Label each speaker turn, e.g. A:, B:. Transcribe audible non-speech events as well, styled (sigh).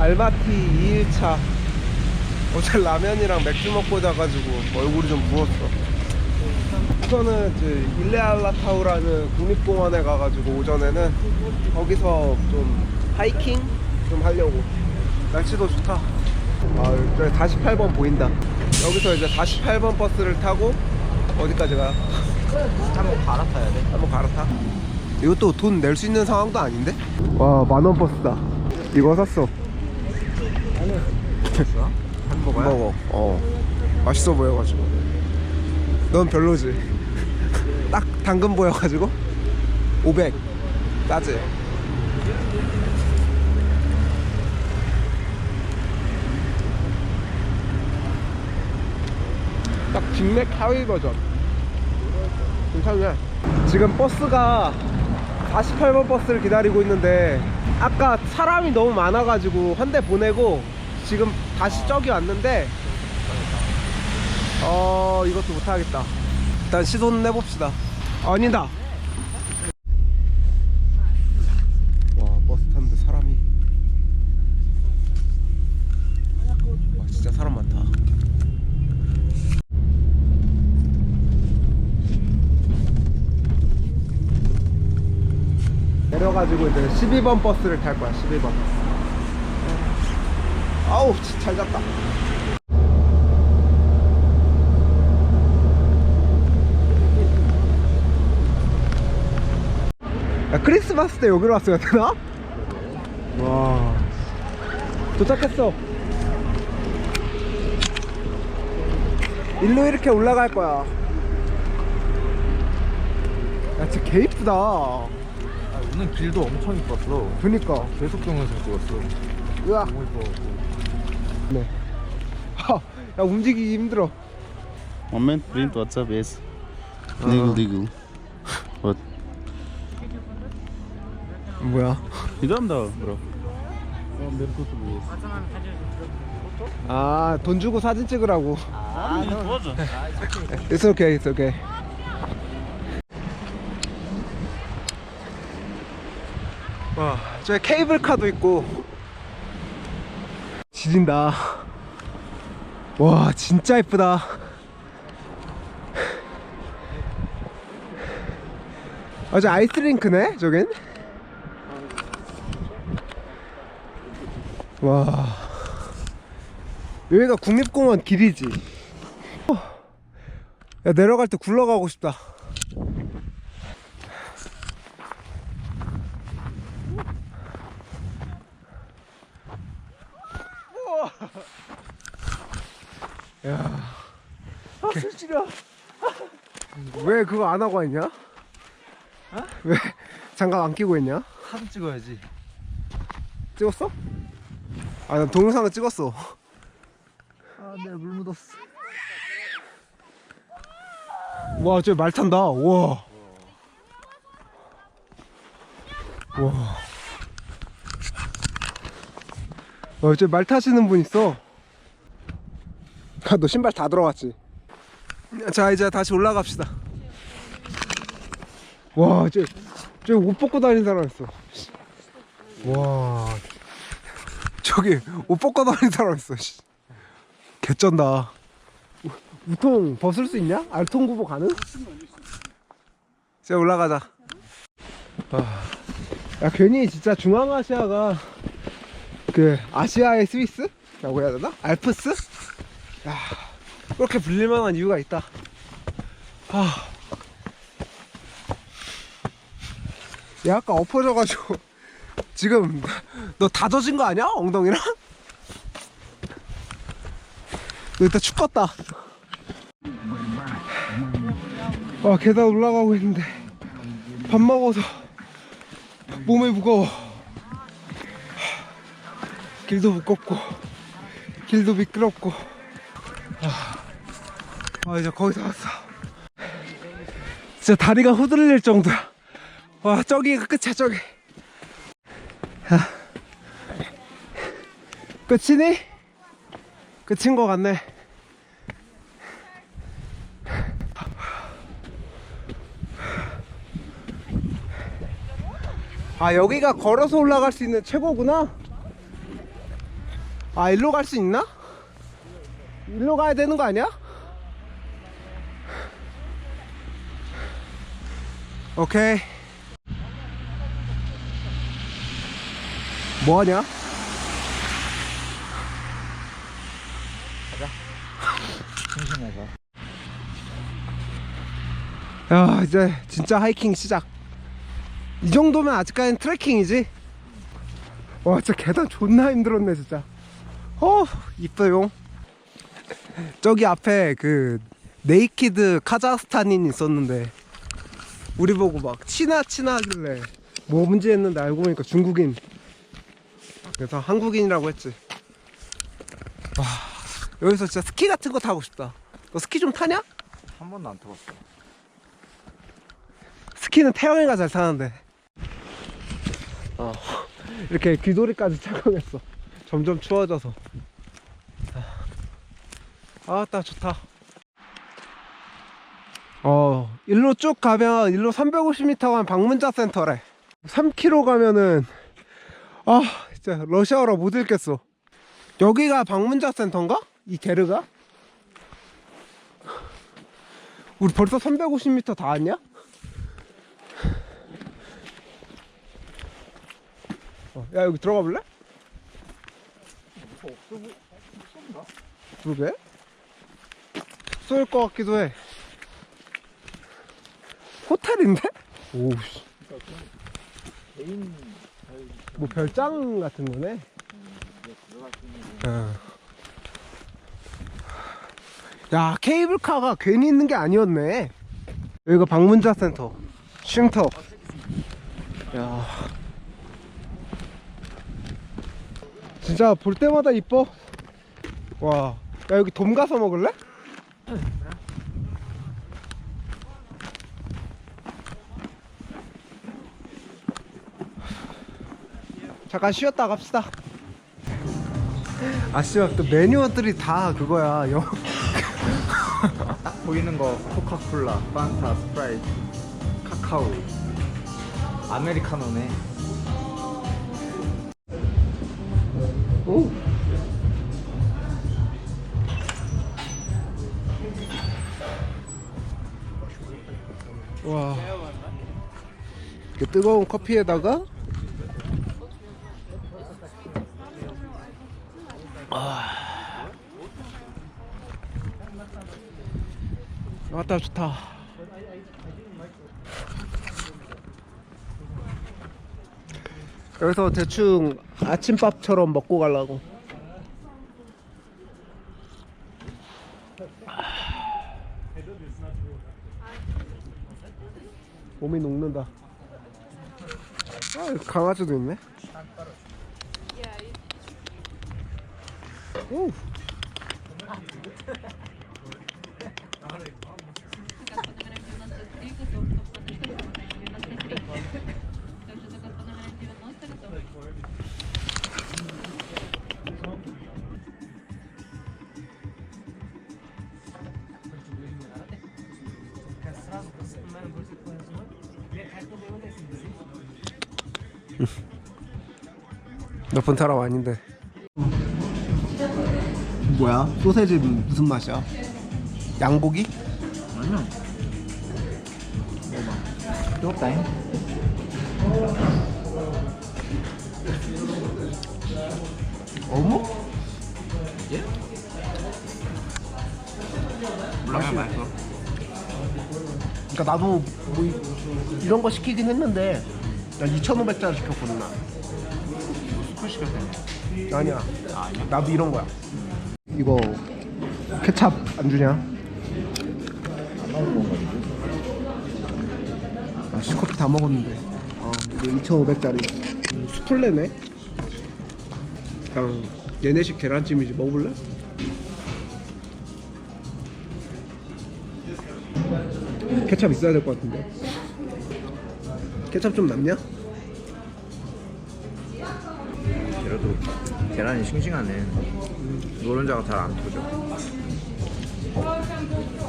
A: 알마티 2일차. 어제 라면이랑 맥주 먹고 자가지고 얼굴이 좀 부었어. 우선은 이제 일레알라타우라는 국립공원에 가가지고 오전에는 거기서 좀 하이킹 좀 하려고. 날씨도 좋다. 아 여기 48번 보인다. 여기서 이제 48번 버스를 타고 어디까지 가?
B: 한번 갈아타야 돼.
A: 한번 갈아타. 이것도 돈 낼 수 있는 상황도 아닌데? 와 만원 버스다. 이거 샀어
B: 햄버거야?
A: 먹어 어. 맛있어 보여가지고. 넌 별로지. (laughs) 딱 당근 보여가지고? 500 싸지. 딱 빅맥 하위 버전. 괜찮네. 지금 버스가 48번 버스를 기다리고 있는데 아까 사람이 너무 많아가지고 한 대 보내고 지금 다시 저기 왔는데 어 이것도 못하겠다. 일단 시도는 해봅시다. 아니다 와 버스 타는데 사람이 와 진짜 사람 많다 내려가지고 이제 12번 버스를 탈 거야 12번. 아우 잘 잤다. 야 크리스마스 때 여기로 왔어야 되나? 와. 도착했어. 일로 이렇게 올라갈 거야. 야 진짜 개 이쁘다
B: 아, 오늘 길도 엄청 이뻤어.
A: 그니까
B: 계속 동영상 찍었어.
A: 으아
B: 너무 이뻐갖고.
A: 네. 하, 야 움직이기 힘들어
C: One man print WhatsApp yes. Legal, legal. What?
A: 뭐야
C: 더, bro.
A: 아 돈 주고 사진 찍으라고
C: 아, 맞아.
A: It's okay, it's okay. 와, 저기 케이블카도 있고 지진다. 와, 진짜 예쁘다. 아, 저 아이스링크네, 저긴? 와. 여기가 국립공원 길이지. 야 내려갈 때 굴러가고 싶다 아, 술지려. 왜 그거 안 하고 왔냐? 왜 장갑 안 끼고 있냐?
B: 사진 찍어야지.
A: 찍었어? 아, 난 동영상을 찍었어.
B: 아, 내가 물 묻었어.
A: 와, 저 말 탄다. 와. 와. 와, 저말 타시는 분 있어. 아, 너 신발 다 들어갔지? 자, 이제 다시 올라갑시다. 와, 저, 저옷 벗고 다니는 사람 있어. 와. 저기 옷 벗고 다니는 사람 있어. 씨. 개쩐다. 우통 벗을 수 있냐? 알통 구보 가능? 이제 올라가자. 아, 야 괜히 진짜 중앙아시아가 그 아시아의 스위스라고 해야 되나? 알프스? 야 그렇게 불릴만한 이유가 있다. 아, 야 아까 엎어져가지고 (laughs) 지금 너 다 젖은 거 아니야? 엉덩이랑? 너 이따 죽겠다. 와 계단 올라가고 있는데 밥 먹어서 몸이 무거워 길도 무겁고 길도 미끄럽고 아, 아 이제 거기서 왔어 진짜 다리가 후들릴 정도야 와 저기가 끝이야 저기 아. 끝이니? 끝인 것 같네 아 여기가 걸어서 올라갈 수 있는 최고구나 아 일로 갈 수 있나? 일로 가야 되는 거 아니야? 오케이. 뭐하냐?
B: 심심해서.
A: 야 이제 진짜 하이킹 시작. 이 정도면 아직까지는 트레킹이지? 와 진짜 계단 존나 힘들었네 진짜. 어 이뻐용. 저기 앞에 그 네이키드 카자흐스탄인 있었는데 우리 보고 막 친하 친하 하길래 뭐 문제 했는데 알고 보니까 중국인. 그래서 한국인이라고 했지. 와 여기서 진짜 스키 같은 거 타고 싶다. 너 스키 좀 타냐?
B: 한 번도 안 타봤어.
A: 스키는 태영이가 잘 타는데. 어, 이렇게 귀돌이까지 착용했어. 점점 추워져서. 아따 좋다 어 일로 쭉 가면 일로 350m 가면 방문자 센터래 3km 가면은 아 진짜 러시아어라 못 읽겠어 여기가 방문자 센터인가? 이 게르가? 우리 벌써 350m 다 왔냐? 어, 야 여기 들어가 볼래? 그러게 숙소일 것 같기도 해 호텔인데? 오우 씨
B: 개인
A: 뭐 별장 같은 거네 어. 야 케이블카가 괜히 있는 게 아니었네 여기가 방문자 센터 쉼터 야 진짜 볼 때마다 이뻐 와야 여기 돔 가서 먹을래? 잠깐 쉬었다 갑시다 아 씨발 또 메뉴들이 다 그거야 영...
B: 딱 보이는 거 코카콜라, 판타, 스프라이트, 카카오, 아메리카노네.
A: 오. 와. 이렇게 뜨거운 커피에다가 아. 왔다 좋다. 여기서 대충 아침밥처럼 먹고 가려고. 몸이 녹는다. 아, 강아지도 있네. 오. 몇번 타라 아닌데. 뭐야? 소세지 무슨 맛이야? 양고기?
B: 아니야. 먹어봐. 뜨겁다잉.
A: 어묵?
B: 예? 몰라, 맛있어.
A: 그러니까 나도 뭐 이- 이런 거 시키긴 했는데 나 2,500짜리 시켰거든 나.
B: 스쿨 시켰대.
A: 아니야.
B: 아, 아니야?
A: 나도 이런 거야. 이거 케찹 안 주냐? 아, 시커피 다 먹었는데. 어, 이거 2,500짜리. 수플레네? 그냥 얘네식 계란찜이지 먹어볼래? 케찹 있어야 될 것 같은데. 케찹 좀 남냐?
B: 계란이 싱싱하네. 노른자가 잘 안 터져.